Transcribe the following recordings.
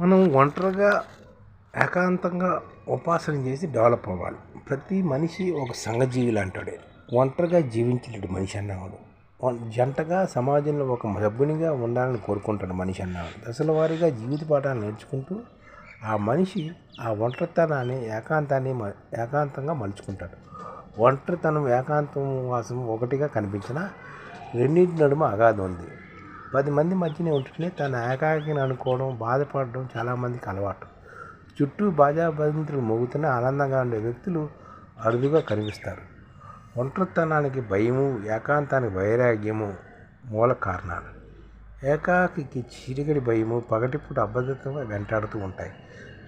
మనం ఒంటరిగా ఏకాంతంగా ఉపాసన చేసి డెవలప్ అవ్వాలి. ప్రతి మనిషి ఒక సంఘజీవి లాంటాడే ఒంటరిగా జీవించలేడు మనిషి అన్నవాడు. వన్- జంటగా సమాజంలో ఒక సభ్యునిగా ఉండాలని కోరుకుంటాడు మనిషి అన్నవాడు. దశల వారీగా జీవిత పాఠాలు నేర్చుకుంటూ ఆ మనిషి ఆ ఒంటరితనాన్ని ఏకాంతాన్ని మ- ఏకాంతంగా మలుచుకుంటాడు. ఒంటరితనం ఏకాంతం వాసం ఒకటిగా కనిపించిన రెండింటి నడుమ అగాధం ఉంది. పది మంది మధ్యనే ఉంటేనే తన ఏకాకిని అనుకోవడం బాధపడడం చాలామందికి అలవాటు. చుట్టూ బాజాబంతులు మోగుతున్న ఆనందంగా ఉండే వ్యక్తులు అరుదుగా కనిపిస్తారు. ఒంటరితనానికి భయము ఏకాంతానికి వైరాగ్యము మూల కారణాలు. ఏకాకి చిరిగడి భయము పగటిపూట అబద్ధంగా వెంటాడుతూ ఉంటాయి.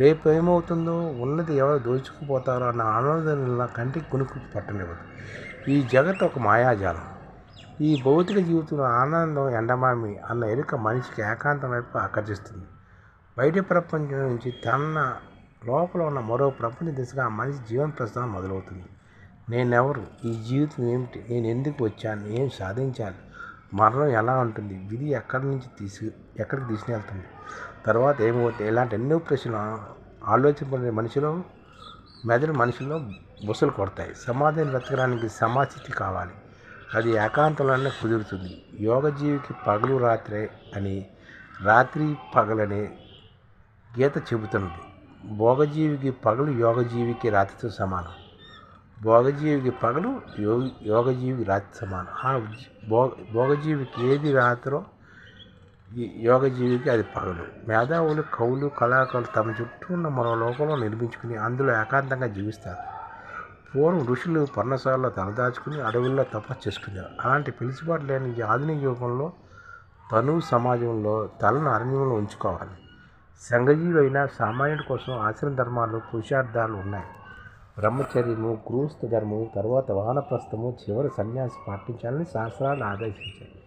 రేపు ఏమవుతుందో ఉన్నది ఎవరు దోచుకుపోతారో అన్న ఆనందం కంటికి కునుకు పట్టనివ్వదు. ఈ జగత్ ఒక మాయాజాలం. ఈ భౌతిక జీవితంలో ఆనందం ఎండమామి అన్న ఎరుక మనిషికి ఏకాంతం వైపు ఆకర్షిస్తుంది. బయట ప్రపంచం నుంచి తన లోపల ఉన్న మరో ప్రపంచ దిశగా మనిషి జీవన ప్రస్థానం మొదలవుతుంది. నేనెవరు? ఈ జీవితం ఏమిటి? నేను ఎందుకు వచ్చాను? ఏం సాధించాను? మరణం ఎలా ఉంటుంది? విధి ఎక్కడి నుంచి తీసు ఎక్కడికి తీసుకెళ్తుంది? తర్వాత ఏమవుతుంది ఇలాంటి ఎన్నో ప్రశ్నలు ఆలోచింపడే మనిషిలో మెదడు మనిషిలో బుసలు కొడతాయి. సమాధానం వెతకడానికి సమాస్థితి కావాలి. అది ఏకాంతంలోనే కుదురుతుంది. యోగజీవికి పగలు రాత్రే అని రాత్రి పగలనే గీత చెబుతున్నది. భోగజీవికి పగలు యోగజీవికి రాత్రితో సమానం. భోగజీవికి పగలు యోగి యోగజీవికి రాత్రి సమానం. ఆ భోగ భోగజీవికి ఏది రాత్రో యోగజీవికి అది పగలు. మేధావులు కవులు కళాకారులు తమ చుట్టూ ఉన్న మరో లోకంలో నిర్మించుకుని అందులో ఏకాంతంగా జీవిస్తారు. పూర్వం ఋషులు పర్ణశాలలో తనదాచుకుని అడవుల్లో తపస్సు చేసుకునేవారు. అలాంటి పిలిచిపాటు లేని ఈ ఆధునిక యుగంలో తను సమాజంలో తలను అరణ్యంలో ఉంచుకోవాలి. సంఘజీవి అయిన సామాన్యుడి కోసం ఆశ్రమ ధర్మాలు పురుషార్థాలు ఉన్నాయి. బ్రహ్మచర్యము గృహస్థ ధర్మము తర్వాత వానప్రస్థము చివరి సన్యాసి పాటించాలని శాస్త్రాలు ఆదేశించాయి.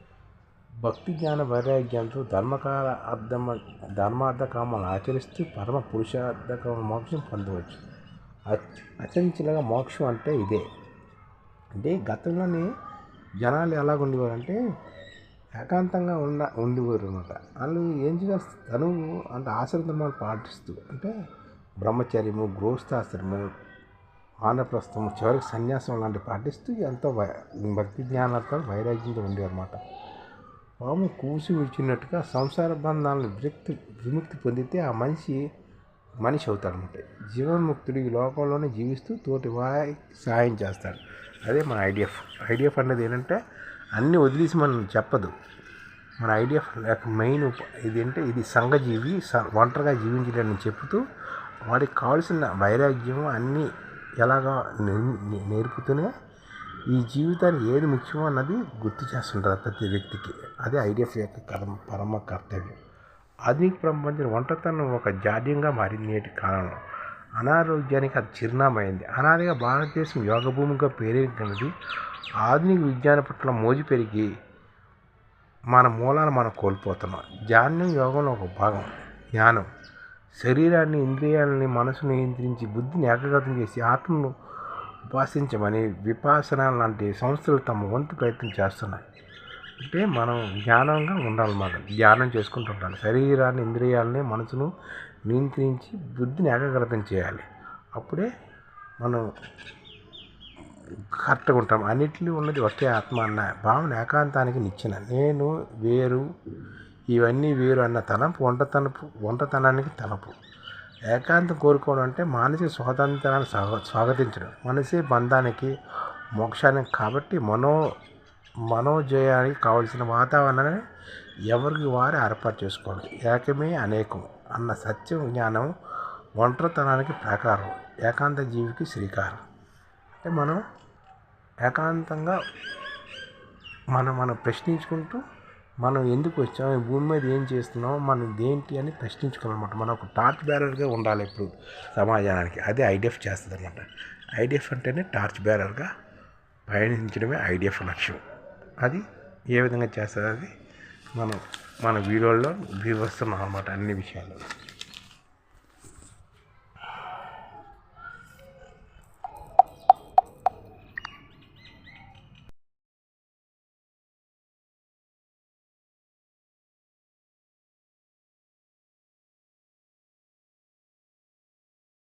భక్తి జ్ఞాన వైరాగ్యంతో ధర్మకాల అర్థమ ధర్మార్థకామాలు ఆచరిస్తూ పరమ పురుషార్థక మోక్షం పొందవచ్చు. అచంచలగా మోక్షం అంటే ఇదే. అంటే గతంలోని జనాలు ఎలా ఉండేవారంటే ఏకాంతంగా ఉండ ఉండేవారు అనమాట వాళ్ళు ఏం చేస్తారు తను అంటే ఆశ్రమ పాటిస్తూ అంటే బ్రహ్మచర్యము గృహస్థాశ్రము ఆనప్రస్థము చివరికి సన్యాసం లాంటివి పాటిస్తూ ఎంతో భక్తి జ్ఞానాలతో వైరాగ్యంతో ఉండేవన్నమాట పాము కూసి విడిచినట్టుగా సంసార బంధాలను విముక్తి విముక్తి పొందితే ఆ మనిషి మనిషి అవుతాడనమాట జీవన్ముక్తుడు ఈ లోకంలోనే జీవిస్తూ తోటి వారికి సహాయం చేస్తాడు అదే మన ఐడిఎఫ్. ఐడిఎఫ్ అనేది ఏంటంటే అన్నీ వదిలేసి మనం చెప్పదు. మన ఐడిఎఫ్ మెయిన్ ఇది అంటే ఇది సంఘజీవి స- ఒంటరిగా జీవించడని చెప్తూ వాడికి కావాల్సిన వైరాగ్యం అన్నీ ఎలాగా నేర్పుతూనే ఈ జీవితానికి ఏది ముఖ్యమో అన్నది గుర్తు చేస్తుంటారు ప్రతి వ్యక్తికి. అదే ఐడిఎఫ్ యొక్క కర్మ పరమ కర్తవ్యం. ఆధునిక ప్రపంచం ఒంటరితనం ఒక జాడ్యంగా మారింది నేటి కాలంలో. అనారోగ్యానికి అది చిరునామైంది అనాదిగా భారతదేశం యోగభూమిగా పేరేది పేరెక్కినది ఆధునిక విజ్ఞాన పట్ల మోజు పెరిగి మన మూలాలు మనం కోల్పోతున్నాం. జాన్యం యోగంలో ఒక భాగం. జ్ఞానం. శరీరాన్ని ఇంద్రియాలని మనసు నియంత్రించి బుద్ధిని ఏకగతం చేసి ఆత్మను ఉపాసించమని విపాసన లాంటి సంస్థలు తమ వంతు ప్రయత్నం చేస్తున్నాయి. అంటే మనం జ్ఞానంగా ఉండాలన్నమాట. ధ్యానం చేసుకుంటూ ఉండాలి. శరీరాన్ని ఇంద్రియాలని మనసును నియంత్రించి బుద్ధిని ఏకాగ్రతం చేయాలి. అప్పుడే మనం కరెక్ట్గా ఉంటాం. అన్నిటిలో ఉన్నది ఒకే ఆత్మ అన్న భావన ఏకాంతానికి నిచ్చిన. నేను వేరు ఇవన్నీ వేరు అన్న తలంపు వంటతనపు వంటతనానికి తలపు. ఏకాంతం కోరుకోవడం అంటే మానసిక స్వాతంత్రాన్ని స్వాగతించడం. మనసే బంధానికి మోక్షానికి కాబట్టి మనో మనోజయానికి కావలసిన వాతావరణాన్ని ఎవరికి వారు ఏర్పాటు చేసుకోవాలి. ఏకమే అనేకం అన్న సత్యం జ్ఞానం ఒంటరితనానికి ప్రాకారం ఏకాంత జీవికి శ్రీకారం. అంటే మనం ఏకాంతంగా మనం మనం ప్రశ్నించుకుంటూ మనం ఎందుకు వచ్చాం ఈ భూమి మీద ఏం చేస్తున్నాం మనం దేంటి అని ప్రశ్నించుకోవాలన్నమాట. మనం ఒక టార్చ్ బ్యారర్గా ఉండాలి ఇప్పుడు సమాజానికి. అదే ఐడిఎఫ్ చేస్తుంది అనమాట ఐడిఎఫ్ అంటేనే టార్చ్ బ్యారర్గా పయనించడమే ఐడిఎఫ్ లక్ష్యం. అది ఏ విధంగా చేస్తుంది అది మనం మన వీడియోల్లో వివరిస్తున్నాం అనమాట అన్ని విషయాలు.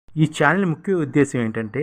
ఈ ఛానల్ ముఖ్య ఉద్దేశం ఏంటంటే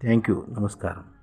Thank you. నమస్కారం.